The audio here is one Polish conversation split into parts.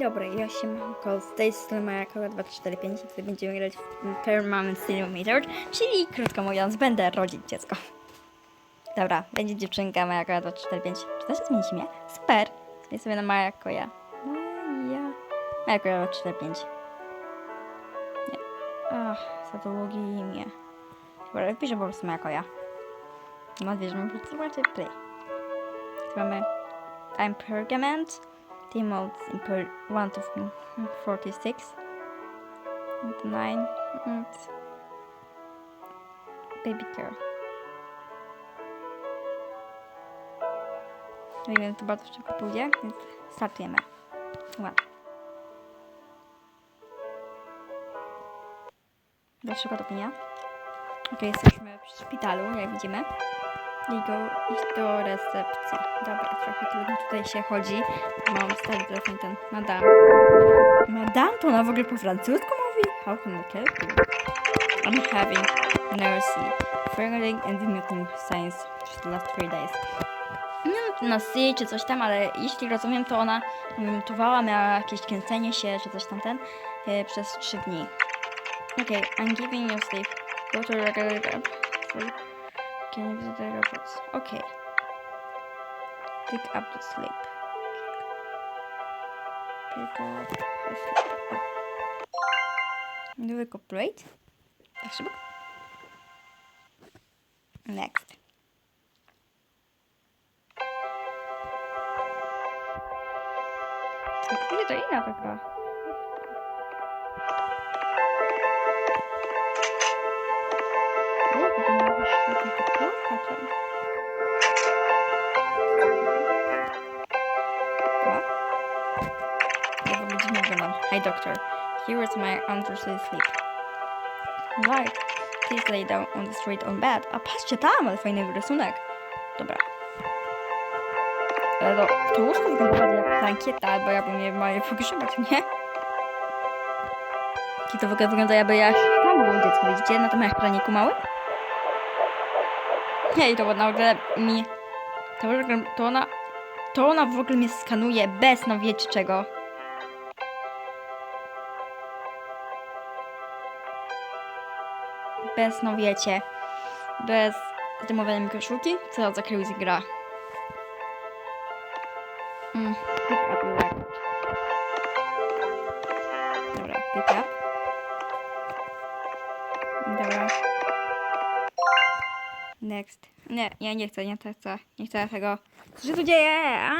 Dobra, ja się Manko, z tej strony Maja Kola 245 i będziemy grać w Permanent Simulator, czyli krótko mówiąc, będę rodzić dziecko. Dobra, będzie dziewczynka Maja Kola 245. Czy da się zmienić imię? Super! Zmienię sobie na Maja Koja. Maja... Maja Koja 245. Nie. Ach, za długie imię. Dobra, wpiszę po prostu Maja Koja. Mam nadzieję, że po prostu zobaczy play. Tu mamy I'm Pergament. Team modes in per 1 to 46 and 9 and baby girl. Wiem, to bardzo szybko pójdzie, więc startujemy. Ładnie. Do przygotowania. Ok, jesteśmy w szpitalu, jak widzimy. I go iść do recepcji. Dobra, trochę trudno tutaj się chodzi. Mam stary telefon ten. Madame. Madame? To ona w ogóle po francusku mówi? How can I help you? I'm having nursing, failing and signs for the last three days. Nie wiem, na sy czy coś tam, ale jeśli rozumiem, to ona wymiotowała, miała jakieś kręcenie się, czy coś tamten e, przez 3 dni. Okay, I'm giving you sleep. Go to regular Can you visit the robots? Okay. Pick up the sleep. Pick up the sleep. Do we cooperate? Next. To chwilę to inna taka. Hi doctor. Here is my undersleep sleep. Right. Please lay down on the street on bed. A patrzcie tam, ale fajny rysunek. Dobra. Ale to, to łóżko wygląda jak plankieta, albo jakby mnie mieli pogrzebać, nie? I to w ogóle wygląda jakby jak tam było dziecko, widzicie? Na tym ekraniku małym? Hej, to ona w ogóle mi... To, to ona... To ona w ogóle mnie skanuje bez no wiecie czego. Bez no wiecie. Bez zdejmowania mikroszulki. Co za crazy gra. Mm, pick up. Dobra, pick up. Dobra. Next. Nie, ja nie chcę, nie chcę, nie chcę tego. Co się tu dzieje? A!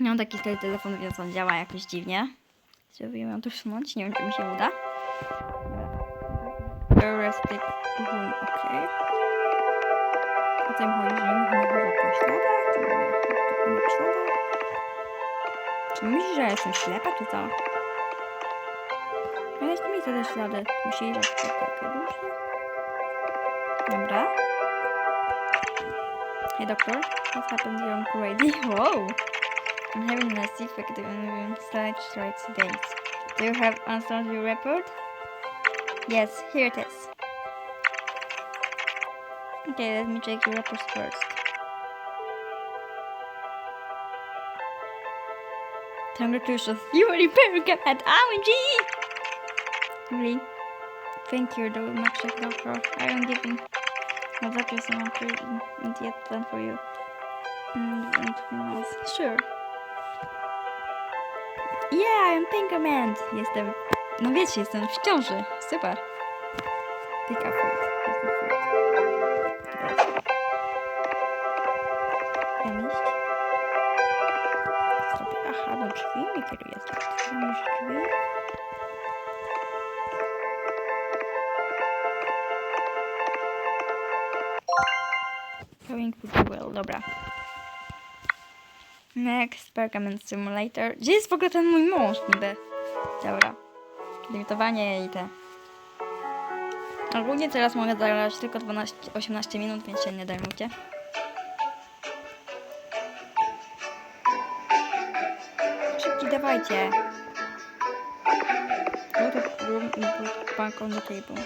Mam taki stary telefon, więc on działa jakoś dziwnie. Spróbuję ją tu wsunąć, nie wiem czy mi się uda. Heuristic room, okej. Potem chodzi, że nie mogę po śladach, to nie nie po śladach. Czy myślisz, że ja jestem ślepa, czy co? Ja jeszcze mi te ślady. Musi iść takie różne. Dobra. Hey doctor, what's happened to young lady? Wow! I'm having a sick in slight straight days. Do you have answered your report? Yes, here it is. Okay, let me check your reports first. Congratulations, you are repairing at OMG! Really? Thank you very much, doctor. I am giving my doctor some immediate plan for you. Mm, and? Sure. Yeah, I'm Pinkerman! Jestem, no wiecie, jestem w ciąży. Super. Pick up. Aha, do drzwi mi kieruje. Otwieram już drzwi. Going pretty well, dobra. Next, Pergament Simulator. Gdzie jest w ogóle ten mój mąż niby? Dobra. Limitowanie i te. Ogólnie teraz mogę zagrać tylko 12, 18 minut, więc się nie dajmujcie. Szybki, dawajcie. Bank on the table.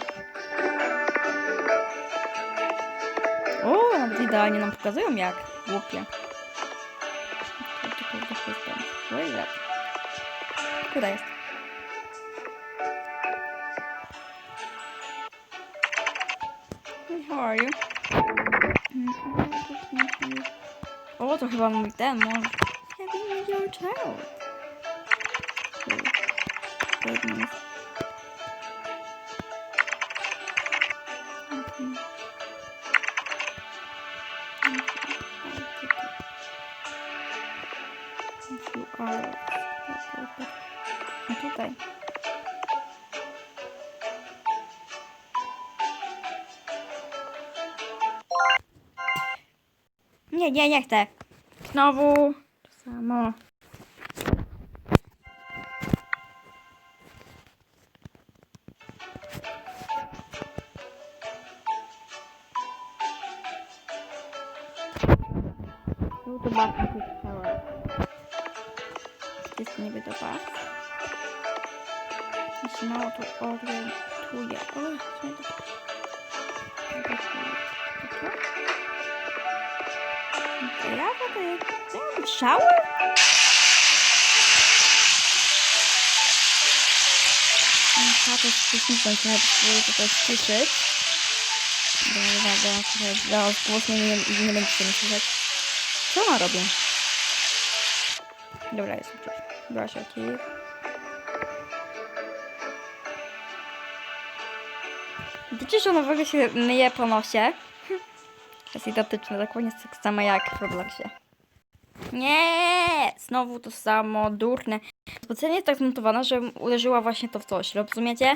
O, nawet idealnie nam pokazują jak. Głupie. Tutaj jest. How are you? O, to chyba mój ten mąż. Having your child. Cool. Goodness. Mhm. If you are... No tutaj. Nie, nie, nie chcę. Znowu to samo. No to bardzo się chciała. Jest niby to pas. Jeśli mało to orientuje. O, nie to- Ja to jest... Shower? Tato z pieśnicą trochę spróbuję to też słyszeć. Dobra, uwaga, zaraz głos nie, nie, będziecie mnie słyszeć. Co ona robi? Dobra, jest gdzieś. Brush your teeth. Widzicie, że ona w ogóle się myje po nosie? Jest identyczne, dokładnie tak samo jak w Robloxie. Nie! Znowu to samo, durne. Specjalnie jest tak zmontowana, że uderzyła właśnie to w coś, rozumiecie?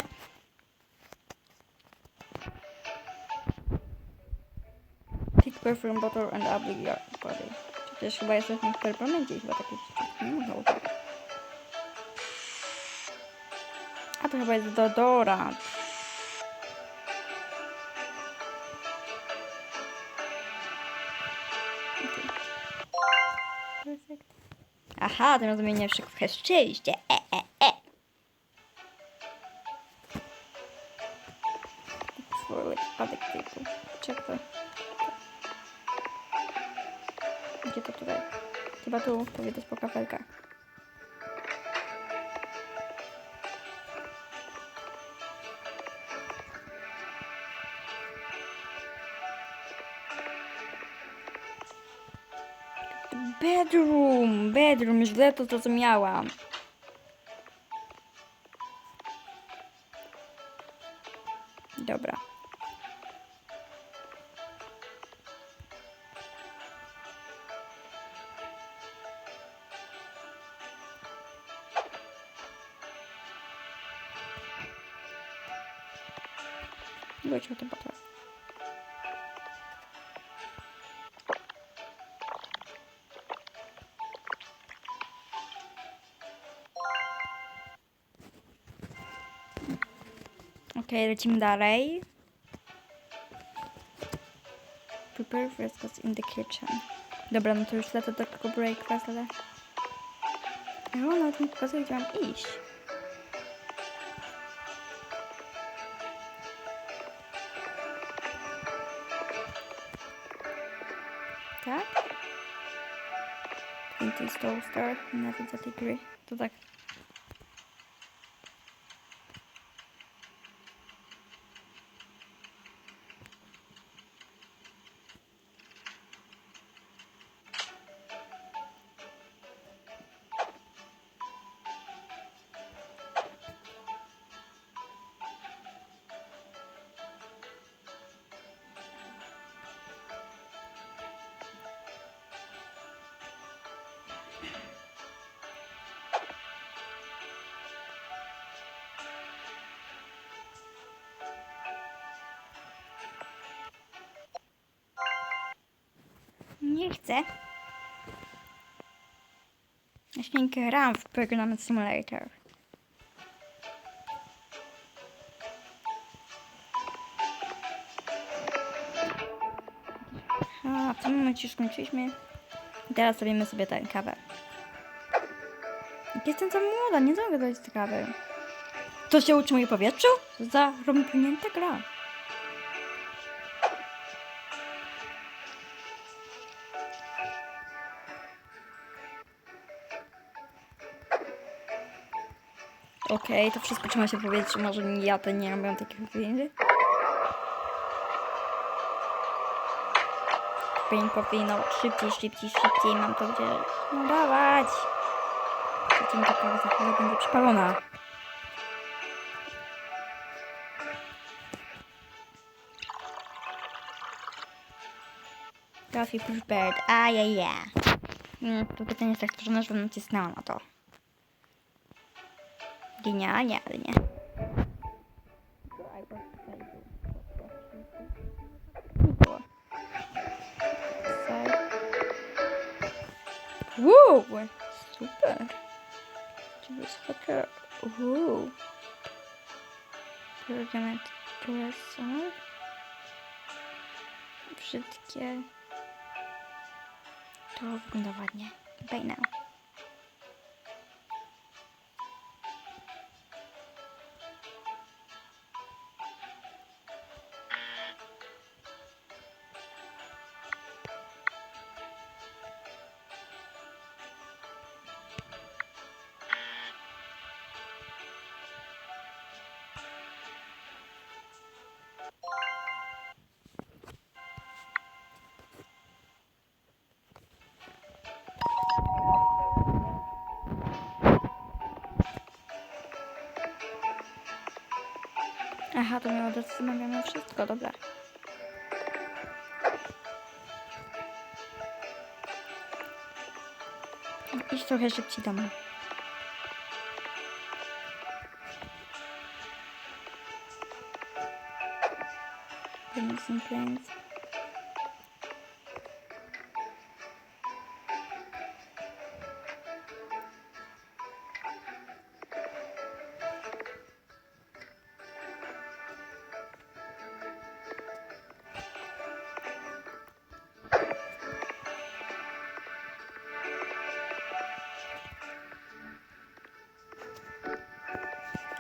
Pick perfume bottle and apply your body. Przecież chyba jesteśmy w performancie i chyba takie nie można. A to chyba jest deodorant. Aha, tym razem nie wszystko szczęście. E, e, e. Other people. Check to. Gdzie to tutaj? Chyba tu powiedzieć po kafelkach. Źle to zrozumiałam. Dobra. Chodź o tym. Okej, lecimy dalej. Prepare breakfast in the kitchen. Dobra, no to już lecę do tego breakfast, ale... Ja ona mi pokazuje, gdzie mam iść. Tak? Twenty toaster, nawet za tej gry. To tak. Nie chcę. Jeszcze nie gram w Programming Simulator. A, w tym momencie już skończyliśmy. Teraz robimy sobie tę kawę. Jestem za młoda, nie mogę dojść do kawy. To się utrzymuje powietrzu? Za rozpłynięta gra. Okej, to wszystko trzeba się powiedzieć, że może ja to nie robię takich pieniędzy. Powinien powinno szybciej, szybciej, szybciej, mam to gdzieś. No dawać! Przecież taka za chwilę będzie przypalona. Coffee prepared. A ja ja. Mm, to pytanie jest tak że bym nacisnęła na to. Genialnie, ale nie. Wow, super. To jest hacker. Wow. Pergament Dresser. Brzydkie. To wygląda ładnie. By now. Aha, to miało dać zamawiamy wszystko, dobra. Idź trochę szybciej do mnie. Missing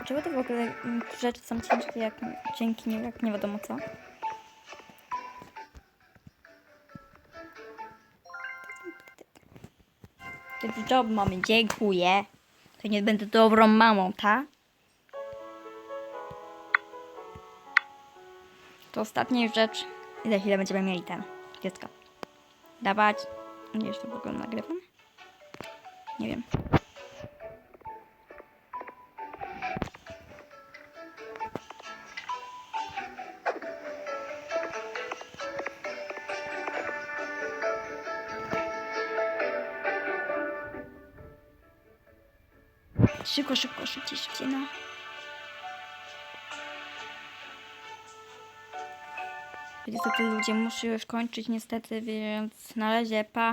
planes. Czego to w ogóle mm, rzeczy są ciężkie jak dzięki nie, jak nie wiadomo co? Good job, mamy, dziękuję. To nie będę dobrą mamą, tak? To ostatnia rzecz. I za chwilę będziemy mieli ten dziecko. Dawać. Nie to w ogóle nagrywam. Nie wiem. Szybko, szybko, szybciej, szybciej, no. Niestety ludzie muszę już kończyć niestety, więc na razie, pa.